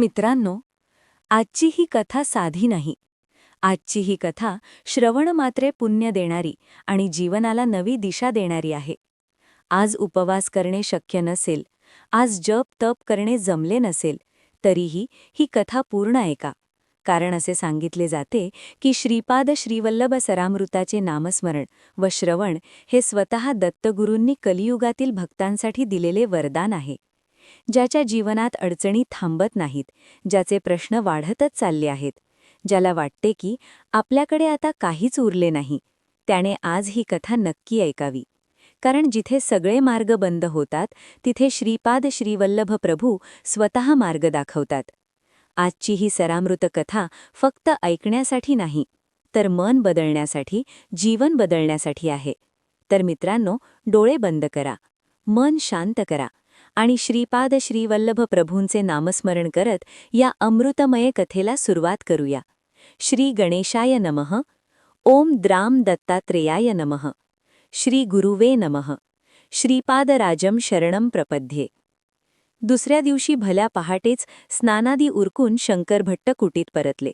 मित्रांनो आजची ही कथा साधी नाही. आजची ही कथा श्रवण मात्रे पुण्य देणारी आणि जीवनाला नवी दिशा देणारी आहे. आज उपवास करणे शक्य नसेल आज जप तप करणे जमले नसेल तरीही ही कथा पूर्ण ऐका कारण असे सांगितले जाते की श्रीपाद श्रीवल्लभ सरामृताचे नामस्मरण व श्रवण हे स्वतः दत्तगुरूंनी कलियुगातील भक्तांसाठी दिलेले वरदान आहे. ज्याच्या जीवनात अडचणी थांबत नाहीत ज्याचे प्रश्न वाढतच चालले आहेत ज्याला वाटते की आपल्याकडे आता काहीच उरले नाही. त्याने आज ही कथा नक्की ऐकावी. कारण जिथे सगळे मार्ग बंद होतात तिथे श्रीपाद श्रीवल्लभ प्रभू स्वतः मार्ग दाखवतात. आजची ही सरामृत कथा फक्त ऐकण्यासाठी नाही तर मन बदलण्यासाठी जीवन बदलण्यासाठी आहे. तर मित्रांनो डोळे बंद करा मन शांत करा. आणि श्रीपाद श्रीवल्लभ प्रभूंचे नामस्मरण करत या अमृतमय कथेला सुरुवात करूया. श्री गणेशाय नमः. ओम द्राम दत्तात्रेयाय नमः. श्री गुरुवे नमः. श्रीपादराजम शरणम प्रपद्ये. दुसऱ्या दिवशी भल्या पहाटेच स्नानादी उरकून शंकरभट्ट कुटीत परतले.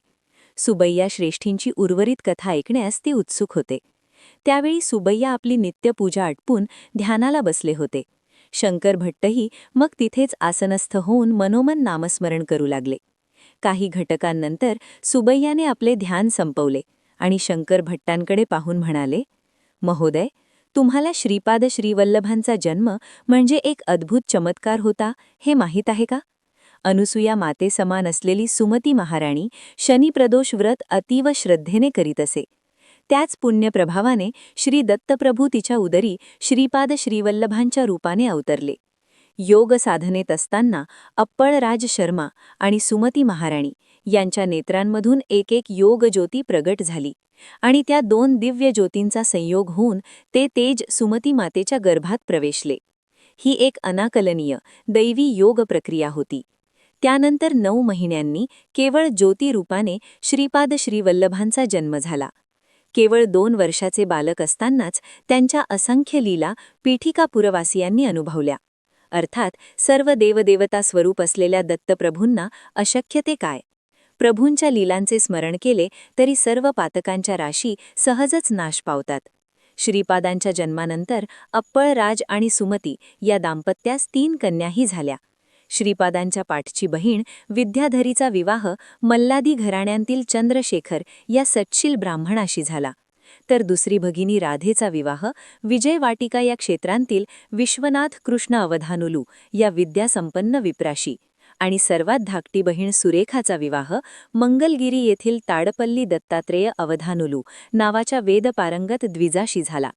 सुबैया श्रेष्ठींची उर्वरित कथा ऐकण्यास ते उत्सुक होते. त्यावेळी सुबैया आपली नित्यपूजा आटपून ध्यानाला बसले होते. शंकर भट्टही मग तिथेच आसनस्थ होऊन मनोमन नामस्मरण करू लागले. काही घटकांनंतर सुबैयाने आपले ध्यान संपवले आणि शंकर भट्टांकडे पाहून म्हणाले महोदय तुम्हाला श्रीपाद श्रीवल्लभांचा जन्म म्हणजे एक अद्भुत चमत्कार होता हे माहीत आहे का? अनुसूया माते समान असलेली सुमती महाराणी शनिप्रदोष व्रत अतीव श्रद्धेने करीत असे. त्याच पुण्यप्रभावाने श्री दत्तप्रभू तिच्या उदरी श्रीपाद श्रीवल्लभांच्या रूपाने अवतरले. योग साधनेत असताना अप्पळराज शर्मा आणि सुमती महाराणी यांच्या नेत्रांमधून एक एक योग ज्योती प्रगट झाली आणि त्या दोन दिव्य ज्योतींचा संयोग होऊन ते तेज सुमती मातेच्या गर्भात प्रवेशले. ही एक अनाकलनीय दैवी योग प्रक्रिया होती. त्यानंतर नऊ महिन्यांनी केवळ ज्योती रूपाने श्रीपाद श्रीवल्लभांचा जन्म झाला. केवळ दोन वर्षाचे बालक असतानाच त्यांच्या असंख्य लीला पीठिकापुरवासियांनी अनुभवल्या. अर्थात सर्व देवदेवता स्वरूप असलेल्या दत्तप्रभूंना अशक्य ते काय? प्रभूंच्या लीलांचे स्मरण केले तरी सर्व पातकांच्या राशी सहजच नाश पावतात. श्रीपादांच्या जन्मानंतर अप्पळ राज आणि सुमती या दाम्पत्यास तीन कन्याही झाल्या. श्रीपादांच्या पाठची बहीण विद्याधरीचा विवाह मल्लादी घराण्यांतील चंद्रशेखर या सटशील ब्राह्मणाशी झाला. तर दुसरी भगिनी राधेचा विवाह विजयवाटिका या क्षेत्रांतील विश्वनाथ कृष्ण अवधानुलू या विद्यासंपन्न विप्राशी आणि सर्वात धाकटी बहीण सुरेखाचा विवाह मंगलगिरी येथील ताडपल्ली दत्तात्रेय अवधानुलू नावाच्या वेदपारंगत द्विजाशी झाला.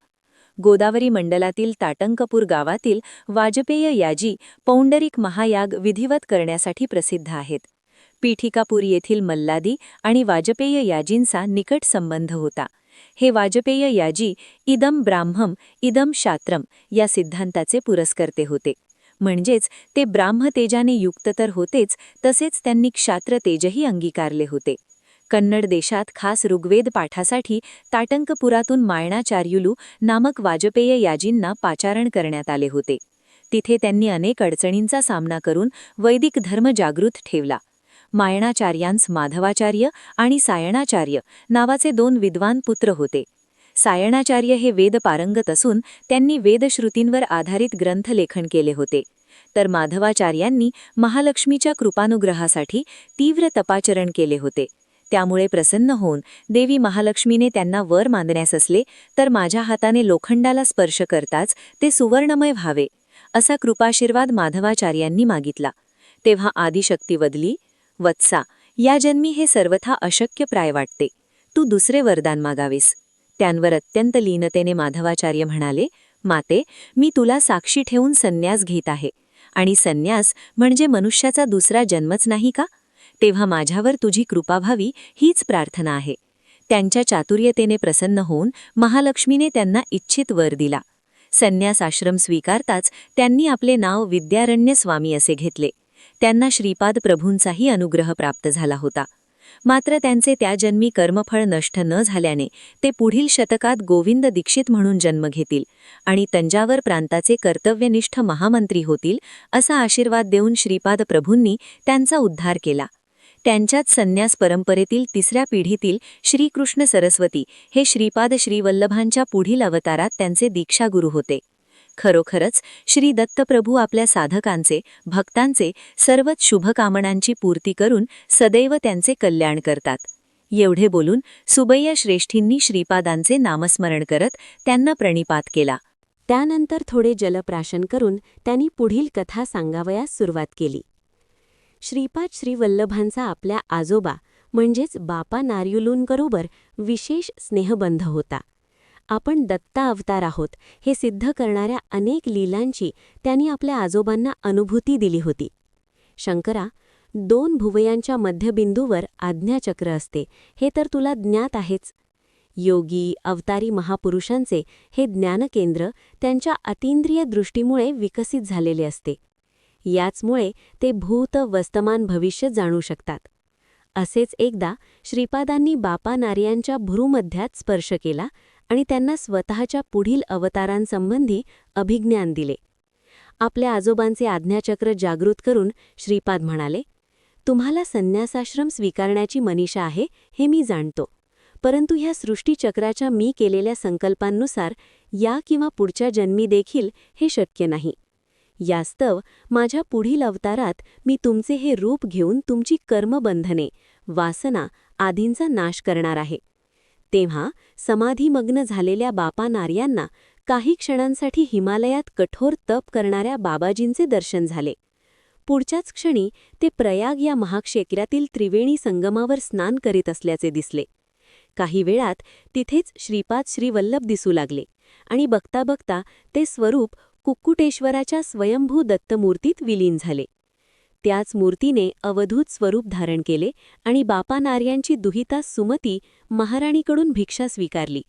गोदावरी मंडलातील ताटंकपूर गावातील वाजपेय याजी पौंडरिक महायाग विधिवत करण्यासाठी प्रसिद्ध आहेत. पीठिकापूर येथील मल्लादी आणि वाजपेय याजींचा निकट संबंध होता. हे वाजपेय याजी इदम ब्राह्मम इदम शात्रम या सिद्धांताचे पुरस्कर्ते होते. म्हणजेच ते ब्राह्मतेजाने युक्त तर होतेच तसेच त्यांनी क्षात्रतेजही अंगीकारले होते. कन्नड देशात खास ऋग्वेद पाठासाठी ताटंकपुरातून मायणाचार्युलू नामक वाजपेय याजींना पाचारण करण्यात आले होते. तिथे त्यांनी अनेक अडचणींचा सामना करून वैदिक धर्म जागृत ठेवला. मायणाचार्यांस माधवाचार्य आणि सायणाचार्य नावाचे दोन विद्वान पुत्र होते. सायणाचार्य हे वेद पारंगत असून त्यांनी वेदश्रुतींवर आधारित ग्रंथलेखन केले होते. तर माधवाचार्यांनी महालक्ष्मीच्या कृपानुग्रहासाठी तीव्र तपाचरण केले होते. त्यामुळे प्रसन्न होऊन देवी महालक्ष्मीने त्यांना वर मानण्यास असले तर माझ्या हाताने लोखंडाला स्पर्श करताच ते सुवर्णमय व्हावे असा कृपाशीर्वाद माधवाचार्यांनी मागितला. तेव्हा आदिशक्ती वदली वत्सा या जन्मी हे सर्वथा अशक्य प्राय वाटते. तू दुसरे वरदान मागावेस. त्यांवर अत्यंत लीनतेने माधवाचार्य म्हणाले माते मी तुला साक्षी ठेवून संन्यास घेत आहे. आणि संन्यास म्हणजे मनुष्याचा दुसरा जन्मच नाही का? तेव्हा माझ्यावर तुझी कृपा व्हावी हीच प्रार्थना आहे. त्यांच्या चातुर्यतेने प्रसन्न होऊन महालक्ष्मीने त्यांना इच्छित वर दिला. संन्यास आश्रम स्वीकारताच त्यांनी आपले नाव विद्यारण्य स्वामी असे घेतले. त्यांना श्रीपाद प्रभूंचाही अनुग्रह प्राप्त झाला होता. मात्र त्यांचे त्या जन्मी कर्मफळ नष्ट न झाल्याने ते पुढील शतकात गोविंद दीक्षित म्हणून जन्म घेतील आणि तंजावर प्रांताचे कर्तव्यनिष्ठ महामंत्री होतील असा आशीर्वाद देऊन श्रीपाद प्रभूंनी त्यांचा उद्धार केला. त्यांच्याच संन्यास परंपरेतील तिसऱ्या पिढीतील श्रीकृष्ण सरस्वती हे श्रीपाद श्रीवल्लभांच्या पुढील अवतारात त्यांचे दीक्षागुरू होते. खरोखरच श्री दत्तप्रभू आपल्या साधकांचे भक्तांचे सर्वच शुभकामनांची पूर्ती करून सदैव त्यांचे कल्याण करतात. एवढे बोलून सुबैया श्रेष्ठींनी श्रीपादांचे नामस्मरण करत त्यांना प्रणिपात केला. त्यानंतर थोडे जलप्राशन करून त्यांनी पुढील कथा सांगावयास सुरुवात केली. श्रीपाद श्रीवल्लभांचा आपल्या आजोबा म्हणजेच बापा नार्युलूंबरोबर विशेष स्नेहबंध होता. आपण दत्ता अवतार आहोत हे सिद्ध करणाऱ्या अनेक लीलांची त्यांनी आपल्या आजोबांना अनुभूती दिली होती. शंकरा दोन भुवयांच्या मध्यबिंदूवर आज्ञाचक्र असते हे तर तुला ज्ञात आहेच. योगी अवतारी महापुरुषांचे हे ज्ञानकेंद्र त्यांच्या अतींद्रिय दृष्टीमुळे विकसित झालेले असते. याचमुळे ते भूत वस्तमान भविष्य जाणू शकतात. असेच एकदा श्रीपादांनी बापा नार्यांच्या भ्रूमध्यात स्पर्श केला आणि त्यांना स्वतःच्या पुढील अवतारांसंबंधी अभिज्ञान दिले. आपल्या आजोबांचे आज्ञाचक्र जागृत करून श्रीपाद म्हणाले तुम्हाला संन्यासाश्रम स्वीकारण्याची मनीषा आहे हे मी जाणतो. परंतु ह्या सृष्टीचक्राच्या मी केलेल्या संकल्पांनुसार या किंवा पुढच्या जन्मी देखील हे शक्य नाही. यास्तव माझ्या पुढील अवतारात मी तुमचे हे रूप घेऊन तुमची कर्मबंधने वासना आदींचा नाश करणार आहे. तेव्हा समाधीमग्न झालेल्या बापा नार्यांना काही क्षणांसाठी हिमालयात कठोर तप करणाऱ्या बाबाजींचे दर्शन झाले. पुढच्याच क्षणी ते प्रयाग या महाक्षेत्रातील त्रिवेणी संगमावर स्नान करीत असल्याचे दिसले. काही वेळात तिथेच श्रीपाद श्रीवल्लभ दिसू लागले आणि बघता बघता ते स्वरूप कुक्कुटेश्वराच्या स्वयंभू दत्तमूर्तीत विलीन झाले. त्याच मूर्तीने अवधूत स्वरूप धारण केले आणि बापा नार्यांची दुहिता सुमती महाराणीकडून भिक्षा स्वीकारली.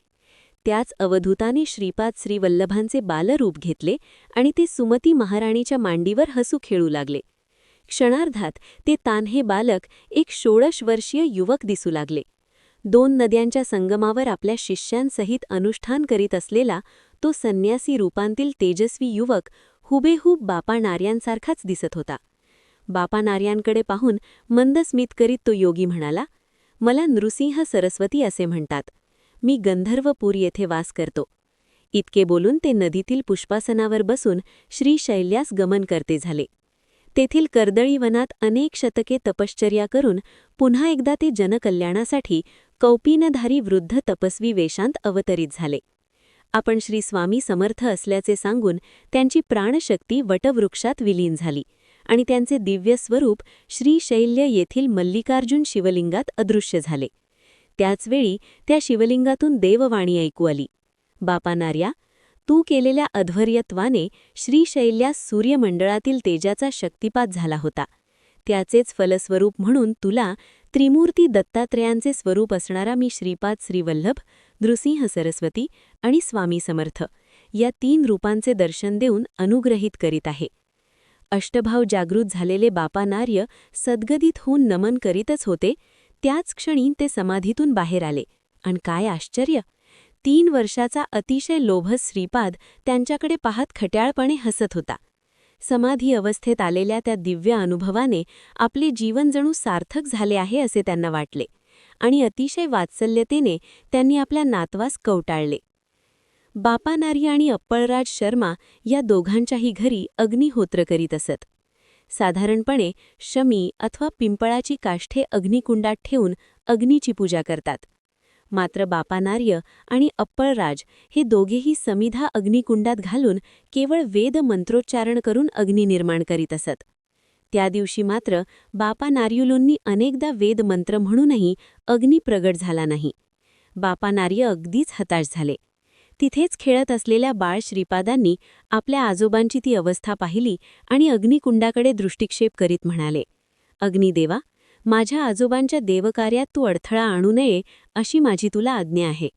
त्याच अवधूताने श्रीपाद श्रीवल्लभांचे बालरूप घेतले आणि ते सुमती महाराणीच्या मांडीवर हसू खेळू लागले. क्षणार्धात ते तान्हे बालक एक षोडश वर्षीय युवक दिसू लागले. दोन नद्यांच्या संगमावर आपल्या शिष्यांसहित अनुष्ठान करीत असलेला तो संन्यासी रूपांतील तेजस्वी युवक हुबेहूब बापा नार्यांसारखाच दिसत होता. बापा नार्यांकडे पाहून मंद स्मित करीत तो योगी म्हणाला मला नृसिंह सरस्वती असे म्हणतात. मी गंधर्वपूर येथे वास करतो. इतके बोलून ते नदीतील पुष्पासनावर बसून श्रीशैल्यास गमन करते झाले. तेथील कर्दळी वनात अनेक शतके तपश्चर्या करून पुन्हा एकदा ते जनकल्याणासाठी कौपीनधारी वृद्ध तपस्वी वेशांत अवतरित झाले. आपण श्री स्वामी समर्थ असल्याचे सांगून त्यांची प्राणशक्ती वटवृक्षात विलीन झाली आणि त्यांचे दिव्य स्वरूप श्रीशैल्य येथील मल्लिकार्जुन शिवलिंगात अदृश्य झाले. त्याचवेळी त्या शिवलिंगातून देववाणी ऐकू आली. बापा नार्या तू केलेल्या अध्वर्यत्वाने श्रीशैल्यास सूर्यमंडळातील तेजाचा शक्तिपात झाला होता. त्याचेच फलस्वरूप म्हणून तुला त्रिमूर्ती दत्तात्रयांचे स्वरूप असणारा मी श्रीपाद श्रीवल्लभ नृसिंह सरस्वती आणि स्वामी समर्थ या तीन रूपांचे दर्शन देऊन अनुग्रहित करीत आहे. अष्टभाव जागृत झालेले बापा नार्य सद्गदित होऊन नमन करीतच होते त्याच क्षणी ते समाधीतून बाहेर आले. आणि काय आश्चर्य! तीन वर्षाचा अतिशय लोभस श्रीपाद त्यांच्याकडे पाहत खट्याळपणे हसत होता. समाधी अवस्थेत आलेल्या त्या दिव्य अनुभवाने आपले जीवन जणू सार्थक झाले आहे असे त्यांना वाटले. आणि अतिशय वात्सल्यतेने त्यांनी आपल्या नातवास कवटाळले. बापानारी आणि अप्पळराज शर्मा या दोघांच्याही घरी अग्निहोत्र करीत असत. साधारणपणे शमी अथवा पिंपळाची काष्ठे अग्निकुंडात ठेवून अग्नीची पूजा करतात. मात्र बापानार्य आणि अप्पळराज हे दोघेही समिधा अग्निकुंडात घालून केवळ वेद मंत्रोच्चारण करून अग्नी निर्माण करीत असत. त्या दिवशी मात्र बापा नार्युलूंनी अनेकदा वेदमंत्र म्हणूनही अग्नी प्रगट झाला नाही. बापा नार्य अगदीच हताश झाले. तिथेच खेळत असलेल्या बाळ श्रीपादांनी आपल्या आजोबांची ती अवस्था पाहिली आणि अग्निकुंडाकडे दृष्टिक्षेप करीत म्हणाले अग्निदेवा माझ्या आजोबांच्या देवकार्यात तू अडथळा आणू नये अशी माझी तुला आज्ञा आहे.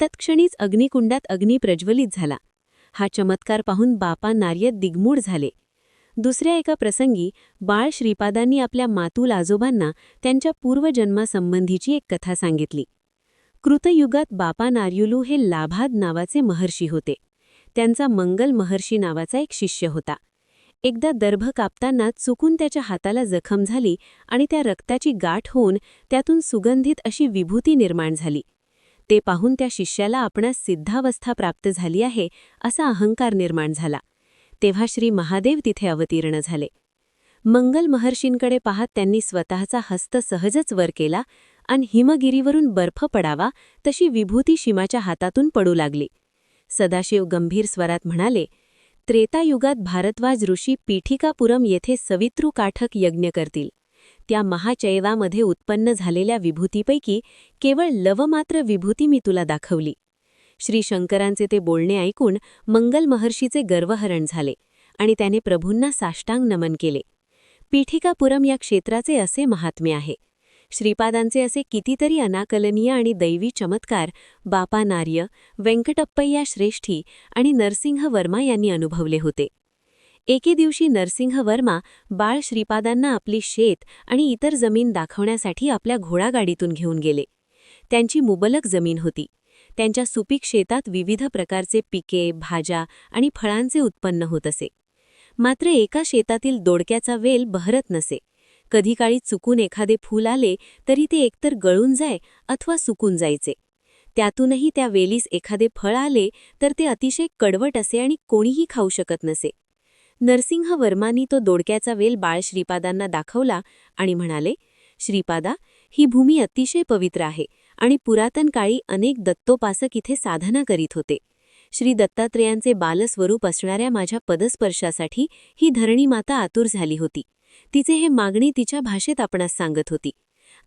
तत्क्षणीच अग्निकुंडात अग्नी प्रज्वलित झाला. हा चमत्कार पाहून बापा नार्य दिग्मूढ झाले. दुसऱ्या एका प्रसंगी बाळ श्रीपादांनी आपल्या मातूल आजोबांना त्यांच्या पूर्वजन्मासंबंधीची एक कथा सांगितली. कृतयुगात बापा नार्युलू हे लाभाद नावाचे महर्षी होते. त्यांचा मंगल महर्षी नावाचा एक शिष्य होता. एकदा दर्भ कापताना चुकून त्याच्या हाताला जखम झाली आणि त्या रक्ताची गाठ होऊन त्यातून सुगंधित अशी विभूती निर्माण झाली. ते पाहून त्या शिष्याला आपणास सिद्धावस्था प्राप्त झाली आहे असा अहंकार निर्माण झाला. तेव्हा श्री महादेव तिथे अवतीर्ण झाले. मंगल महर्षींकडे पाहत त्यांनी स्वतःचा हस्त सहजच वर केला आणि हिमगिरीवरून बर्फ पडावा तशी विभूती शिमाच्या हातातून पडू लागली. सदाशिव गंभीर स्वरात म्हणाले त्रेतायुगात भारद्वाज ऋषी पीठिकापुरम येथे सवितृ काठक यज्ञ करतील. त्या महाचैवामध्ये उत्पन्न झालेल्या विभूतीपैकी केवळ लवमात्र विभूती मी तुला दाखवली. श्री शंकरांचे ते बोलणे ऐकून मंगल महर्षीचे गर्वहरण झाले आणि त्याने प्रभूंना साष्टांग नमन केले. पीठिकापुरम या क्षेत्राचे असे महात्म्य आहे. श्रीपादांचे असे कितीतरी अनाकलनीय आणि दैवी चमत्कार बापा नार्य व्यंकटप्पय्या श्रेष्ठी आणि नरसिंह वर्मा यांनी अनुभवले होते. एके दिवशी नरसिंह वर्मा बाळ श्रीपादांना आपली शेत आणि इतर जमीन दाखवण्यासाठी आपल्या घोडागाडीतून घेऊन गेले. त्यांची मुबलक जमीन होती. त्यांच्या सुपीक शेतात विविध प्रकारचे पिके भाज्या आणि फळांचे उत्पन्न होत असे. मात्र एका शेतातील दोडक्याचा वेल बहरत नसे. कधी काळी चुकून एखादे फूल आले तरी ते एकतर गळून जाय अथवा सुकून जायचे. त्यातूनही त्या वेलीस एखादे फळ आले तर ते अतिशय कडवट असे आणि कोणीही खाऊ शकत नसे. नरसिंह वर्मांनी तो दोडक्याचा वेल बाळ श्रीपादांना दाखवला आणि म्हणाले श्रीपादा ही भूमी अतिशय पवित्र आहे. आणि पुरातन काळी अनेक दत्तोपासक इथे साधना करीत होते. श्री दत्तात्रेयांचे बालस्वरूप असणाऱ्या माझ्या पदस्पर्शासाठी ही धरणी माता आतुर झाली होती. तिचे हे मागणी तिच्या भाषेत आपणास सांगत होती.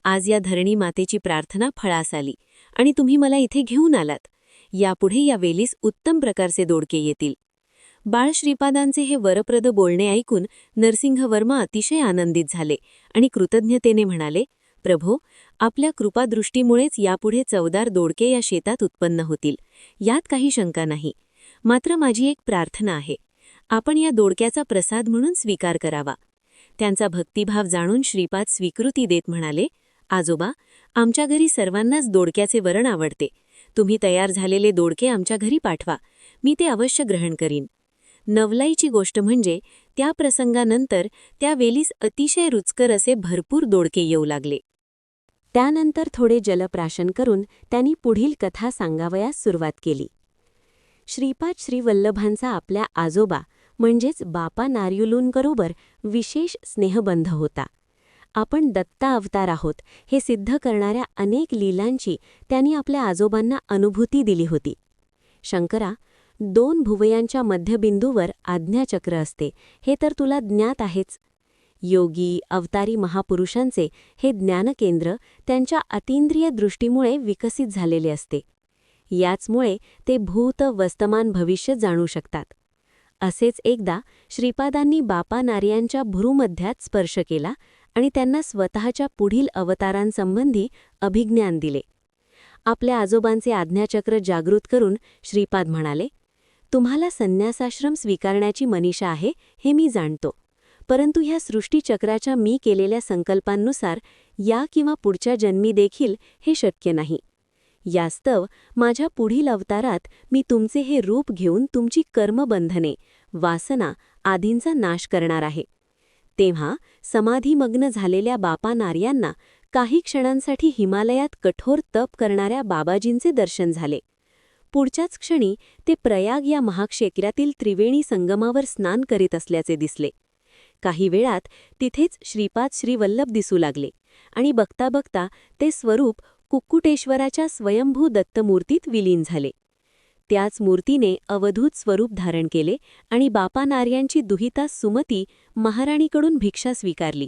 आज या धरणी मातेची प्रार्थना फळास आली आणि तुम्ही मला इथे घेऊन आलात. यापुढे या वेलीस उत्तम प्रकारचे दोडके येतील. बाळ श्रीपादांचे हे वरप्रद बोलणे ऐकून नरसिंह वर्मा अतिशय आनंदित झाले आणि कृतज्ञतेने म्हणाले प्रभो आपल्या कृपादृष्टीमुळेच यापुढे चवदार दोडके या शेतात उत्पन्न होतील यात काही शंका नाही. मात्र माझी एक प्रार्थना आहे आपण या दोडक्याचा प्रसाद म्हणून स्वीकार करावा. त्यांचा भक्तिभाव जाणून श्रीपाद स्वीकृती देत म्हणाले आजोबा आमच्या घरी सर्वांनाच दोडक्याचे वरण आवडते. तुम्ही तयार झालेले दोडके आमच्या घरी पाठवा. मी ते अवश्य ग्रहण करीन. नवलाईची गोष्ट म्हणजे त्या प्रसंगानंतर त्या वेलीस अतिशय रुचकर असे भरपूर दोडके येऊ लागले. त्यानंतर थोडे जलप्राशन करून त्यांनी पुढील कथा सांगावयास सुरुवात केली. श्रीपाद श्रीवल्लभांचा आपल्या आजोबा म्हणजेच बापा नार्युलूंबरोबर विशेष स्नेहबंध होता. आपण दत्ता अवतार आहोत हे सिद्ध करणाऱ्या अनेक लीलांची त्यांनी आपल्या आजोबांना अनुभूती दिली होती. शंकरा दोन भुवयांच्या मध्यबिंदूवर आज्ञाचक्र असते हे तर तुला ज्ञात आहेच. योगी अवतारी महापुरुषांचे हे ज्ञानकेंद्र त्यांच्या अतींद्रिय दृष्टीमुळे विकसित झालेले असते. याचमुळे ते भूत वस्तमान भविष्य जाणू शकतात. असेच एकदा श्रीपादांनी बापा नार्यांच्या भ्रूमध्यात स्पर्श केला आणि त्यांना स्वतःच्या पुढील अवतारांसंबंधी अभिज्ञान दिले. आपल्या आजोबांचे आज्ञाचक्र जागृत करून श्रीपाद म्हणाले तुम्हाला संन्यासाश्रम स्वीकारण्याची मनीषा आहे हे मी जाणतो. परंतु ह्या सृष्टीचक्राच्या मी केलेल्या संकल्पांनुसार या किंवा पुढच्या जन्मी देखील हे शक्य नाही. यास्तव माझ्या पुढील अवतारात मी तुमचे हे रूप घेऊन तुमची कर्मबंधने वासना आदींचा नाश करणार आहे. तेव्हा समाधीमग्न झालेल्या बापा नार्यांना काही क्षणांसाठी हिमालयात कठोर तप करणाऱ्या बाबाजींचे दर्शन झाले. पुढच्याच क्षणी ते प्रयाग या महाक्षेत्रातील त्रिवेणी संगमावर स्नान करीत असल्याचे दिसले. काही वेळात तिथेच श्रीपाद श्रीवल्लभ दिसू लागले आणि बघता बघता ते स्वरूप कुक्कुटेश्वराच्या स्वयंभू दत्तमूर्तीत विलीन झाले. त्याच मूर्तीने अवधूत स्वरूप धारण केले आणि बापा नार्यांची दुहिता सुमती महाराणीकडून भिक्षा स्वीकारली.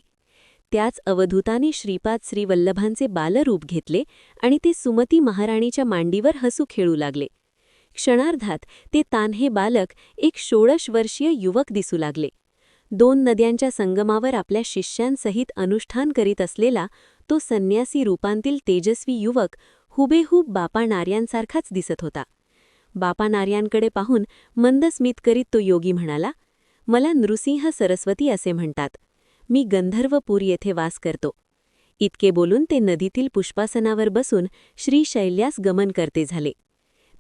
त्याच अवधूताने श्रीपाद श्रीवल्लभांचे बालरूप घेतले आणि ते सुमती महाराणीच्या मांडीवर हसू खेळू लागले. क्षणार्धात ते तान्हे बालक एक षोडश वर्षीय युवक दिसू लागले. दोन नद्यांच्या संगमावर आपल्या शिष्यांसहित अनुष्ठान करीत असलेला तो संन्यासी रूपांतील तेजस्वी युवक हुबेहूब बापा नार्यांसारखाच दिसत होता. बापा नार्यांकडे पाहून मंद स्मित करीत तो योगी म्हणाला मला नृसिंह सरस्वती असे म्हणतात. मी गंधर्वपूर येथे वास करतो. इतके बोलून ते नदीतील पुष्पासनावर बसून श्रीशैल्यास गमन करते झाले.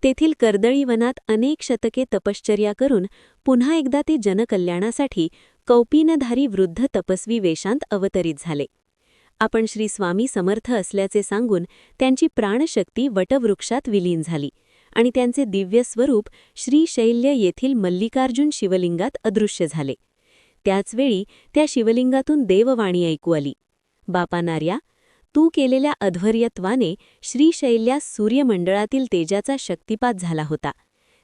तेथील कर्दळी वनात अनेक शतके तपश्चर्या करून पुन्हा एकदा ते जनकल्याणासाठी कौपीनधारी वृद्ध तपस्वी वेशांत अवतरित झाले. आपण श्री स्वामी समर्थ असल्याचे सांगून त्यांची प्राणशक्ती वटवृक्षात विलीन झाली आणि त्यांचे दिव्य स्वरूप श्रीशैल्य येथील मल्लिकार्जुन शिवलिंगात अदृश्य झाले. त्याचवेळी त्या शिवलिंगातून देववाणी ऐकू आली. बापा नार्या तू केलेल्या अध्वर्यत्वाने श्रीशैल्यास सूर्यमंडळातील तेजाचा शक्तिपात झाला होता.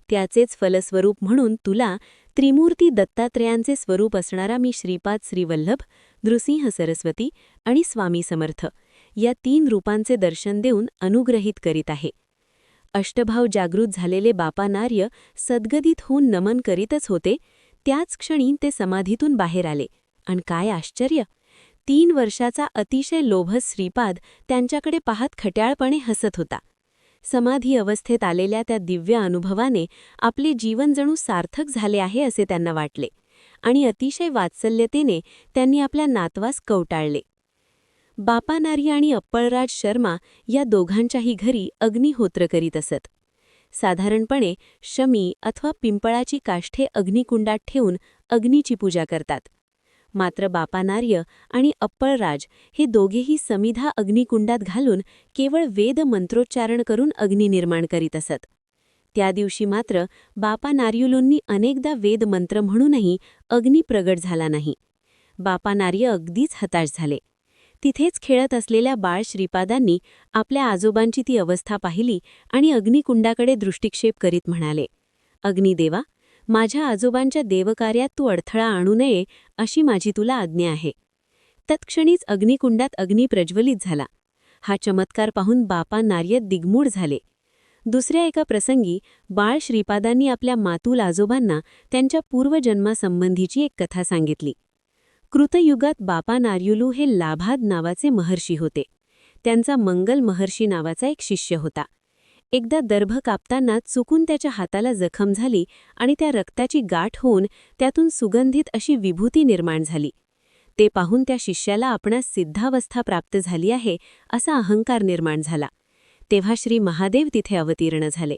त्याचेच फलस्वरूप म्हणून तुला त्रिमूर्ती दत्तात्रयांचे स्वरूप असणारा मी श्रीपाद श्रीवल्लभ नृसिंह सरस्वती आणि स्वामी समर्थ या तीन रूपांचे दर्शन देऊन अनुग्रहित करीत आहे. अष्टभाव जागृत झालेले बापा नार्य सद्गदित होऊन नमन करीतच होते त्याच क्षणी ते समाधीतून बाहेर आले. आणि काय आश्चर्य! तीन वर्षाचा अतिशय लोभस श्रीपाद त्यांच्याकडे पाहत खट्याळपणे हसत होता. समाधी अवस्थेत आलेल्या त्या दिव्य अनुभवाने आपले जीवन जणू सार्थक झाले आहे असे त्यांना वाटले आणि अतिशय वात्सल्यतेने त्यांनी आपल्या नातवास कवटाळले. बापा नारी आणि अप्पळराज शर्मा या दोघांच्याही घरी अग्निहोत्र करीत असत. साधारणपणे शमी अथवा पिंपळाची काष्ठे अग्निकुंडात ठेवून अग्नीची पूजा करतात. मात्र बापानार्य आणि अप्पळराज हे दोघेही समिधा अग्निकुंडात घालून केवळ वेद मंत्रोच्चारण करून अग्नी निर्माण करीत असत. त्या दिवशी मात्र बापा नार्युलूंनी अनेकदा वेदमंत्र म्हणूनही अग्नी प्रगट झाला नाही. बापा नार्य अगदीच हताश झाले. तिथेच खेळत असलेल्या बाळ श्रीपादांनी आपल्या आजोबांची ती अवस्था पाहिली आणि अग्निकुंडाकडे दृष्टिक्षेप करीत म्हणाले अग्निदेवा माझ्या आजोबांच्या देवकार्यात तू अडथळा आणू नये अशी माझी तुला आज्ञा आहे. तत्क्षणीच अग्निकुंडात अग्नी प्रज्वलित झाला. हा चमत्कार पाहून बापा नार्य दिग्मूढ झाले. दुसऱ्या एका प्रसंगी बाळ श्रीपादांनी आपल्या मातूल आजोबांना त्यांच्या पूर्वजन्मासंबंधीची एक कथा सांगितली. कृतयुगात बापा नार्युलू हे लाभाद नावाचे महर्षी होते. त्यांचा मंगल महर्षी नावाचा एक शिष्य होता. एकदा दर्भ कापताना चुकून त्याच्या हाताला जखम झाली आणि त्या रक्ताची गाठ होऊन त्यातून सुगंधित अशी विभूती निर्माण झाली. ते पाहून त्या शिष्याला आपणास सिद्धावस्था प्राप्त झाली आहे असा अहंकार निर्माण झाला. तेव्हा श्री महादेव तिथे अवतीर्ण झाले.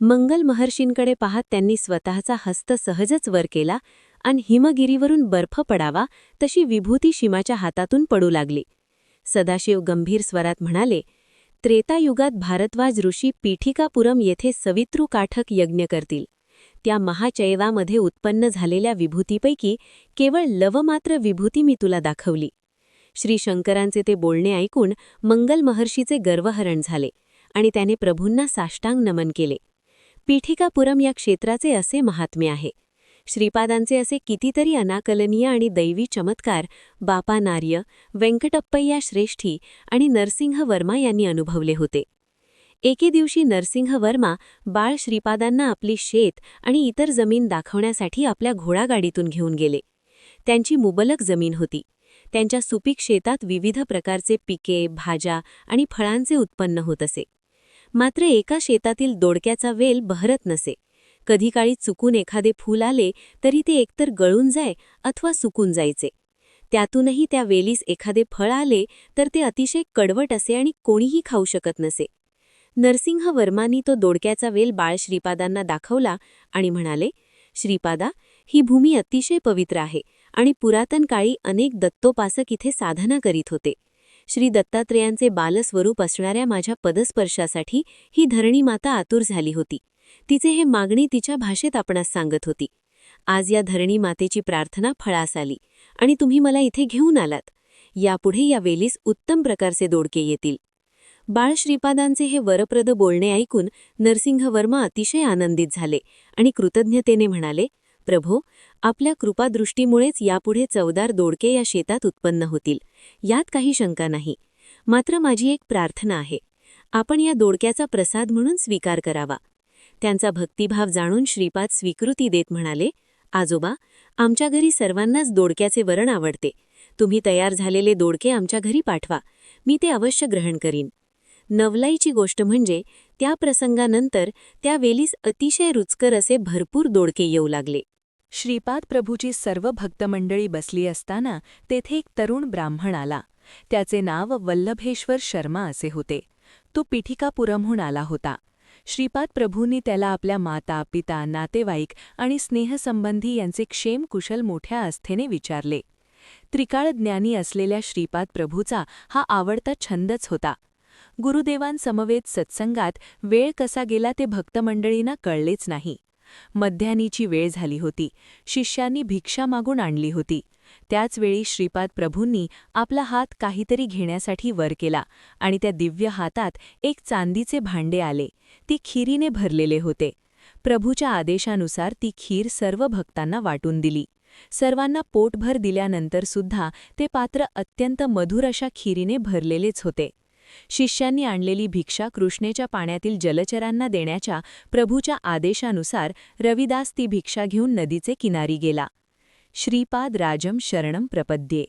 मंगल महर्षींकडे पाहत त्यांनी स्वतःचा हस्त सहजच वर केला आणि हिमगिरीवरून बर्फ पडावा तशी विभूती शिमाच्या हातातून पडू लागली. सदाशिव गंभीर स्वरात म्हणाले त्रेतायुगात भारद्वाज ऋषी पीठिकापुरम येथे सवितृकाठक यज्ञ करतील. त्या महाचैवामध्ये उत्पन्न झालेल्या विभूतीपैकी केवळ लवमात्र विभूती मी तुला दाखवली. श्री शंकरांचे ते बोलणे ऐकून मंगल महर्षीचे गर्वहरण झाले आणि त्याने प्रभूंना साष्टांग नमन केले. पीठिकापुरम या क्षेत्राचे असे महात्म्य आहे. श्रीपादांचे असे कितीतरी अनाकलनीय आणि दैवी चमत्कार बापा नार्य व्यंकटप्पय्या श्रेष्ठी आणि नरसिंह वर्मा यांनी अनुभवले होते. एके दिवशी नरसिंह वर्मा बाळ श्रीपादांना आपली शेत आणि इतर जमीन दाखवण्यासाठी आपल्या घोडागाडीतून घेऊन गेले. त्यांची मुबलक जमीन होती. त्यांच्या सुपीक शेतात विविध प्रकारचे पिके भाज्या आणि फळांचे उत्पन्न होत असे. मात्र एका शेतातील दोडक्याचा वेल बहरत नसे. कधी काळी चुकून एखादे फूल आले तरी ते एकतर गळून जाय अथवा सुकून जायचे. त्यातूनही त्या वेलीस एखादे फळ आले तर ते अतिशय कडवट असे आणि कोणीही खाऊ शकत नसे. नरसिंह वर्मांनी तो दोडक्याचा वेल बाळ श्रीपादांना दाखवला आणि म्हणाले श्रीपादा ही भूमी अतिशय पवित्र आहे आणि पुरातन काळी अनेक दत्तोपासक इथे साधना करीत होते. श्री दत्तात्रेयांचे बालस्वरूप असणाऱ्या माझ्या पदस्पर्शासाठी ही धरणी माता आतुर झाली होती. तिचे हे मागणी तिच्या भाषेत आपणास सांगत होती. आज या धरणी मातेची प्रार्थना फळास आली आणि तुम्ही मला इथे घेऊन आलात. यापुढे या वेलीस उत्तम प्रकारचे दोडके येतील. बाळ श्रीपादांचे हे वरप्रद बोलणे ऐकून नरसिंह वर्मा अतिशय आनंदित झाले आणि कृतज्ञतेने म्हणाले प्रभो आपल्या कृपादृष्टीमुळेच यापुढे चवदार दोडके या शेतात उत्पन्न होतील. यात काही शंका नाही. मात्र माझी एक प्रार्थना आहे. आपण या दोडक्याचा प्रसाद म्हणून स्वीकार करावा. त्यांचा भक्तिभाव जाणून श्रीपाद स्वीकृती देत म्हणाले आजोबा आमच्या घरी सर्वांनाच दोडक्याचे वरण आवडते. तुम्ही तयार झालेले दोडके आमच्या घरी पाठवा. मी ते अवश्य ग्रहण करीन. नवलाईची गोष्ट म्हणजे त्या प्रसंगानंतर त्या वेलीस अतिशय रुचकर असे भरपूर दोडके येऊ लागले. श्रीपाद प्रभूची सर्व भक्तमंडळी बसली असताना तेथे एक तरुण ब्राह्मण आला. त्याचे नाव वल्लभेश्वर शर्मा असे होते. तो पिठिकापुरमहून आला होता. श्रीपाद प्रभूंनी त्याला आपल्या माता पिता नातेवाईक आणि स्नेहसंबंधी यांचे क्षेम कुशल मोठ्या आस्थेने विचारले. त्रिकाळ ज्ञानी असलेल्या श्रीपाद प्रभूचा हा आवडता छंदच होता. गुरुदेवांसमवेत सत्संगात वेळ कसा गेला ते भक्तमंडळींना कळलेच नाही. मध्यानीची वेळ झाली होती. शिष्यांनी भिक्षा मागून आणली होती. त्याचवेळी श्रीपाद प्रभूंनी आपला हात काहीतरी घेण्यासाठी वर केला आणि त्या दिव्य हातात एक चांदीचे भांडे आले. ती खिरीने भरलेले होते. प्रभूच्या आदेशानुसार ती खीर सर्व भक्तांना वाटून दिली. सर्वांना पोटभर दिल्यानंतर सुद्धा ते पात्र अत्यंत मधुर अशा खिरीने भरलेलेच होते. शिष्यांनी आणलेली भिक्षा कृष्णेच्या पाण्यातील जलचरांना देण्याच्या प्रभूच्या आदेशानुसार रविदास ती भिक्षा घेऊन नदीचे किनारी गेला. श्रीपाद राजम शरणम प्रपद्ये.